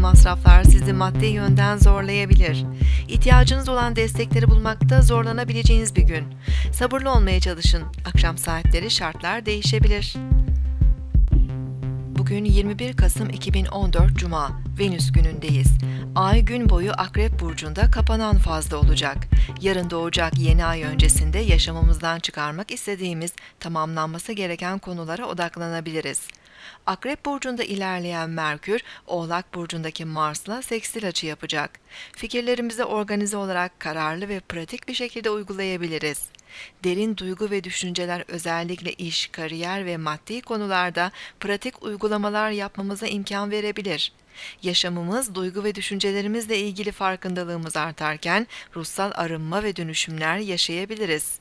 masraflar sizi maddi yönden zorlayabilir. İhtiyacınız olan destekleri bulmakta zorlanabileceğiniz bir gün. Sabırlı olmaya çalışın. Akşam saatleri şartlar değişebilir. Bugün 21 Kasım 2014 Cuma, Venüs günündeyiz. Ay gün boyu Akrep Burcu'nda kapanan fazla olacak. Yarın doğacak yeni ay öncesinde yaşamımızdan çıkarmak istediğimiz, tamamlanması gereken konulara odaklanabiliriz. Akrep Burcu'nda ilerleyen Merkür, Oğlak Burcu'ndaki Mars'la sekstil açı yapacak. Fikirlerimizi organize olarak kararlı ve pratik bir şekilde uygulayabiliriz. Derin duygu ve düşünceler özellikle iş, kariyer ve maddi konularda pratik uygulamalar yapmamıza imkan verebilir. Yaşamımız, duygu ve düşüncelerimizle ilgili farkındalığımız artarken ruhsal arınma ve dönüşümler yaşayabiliriz.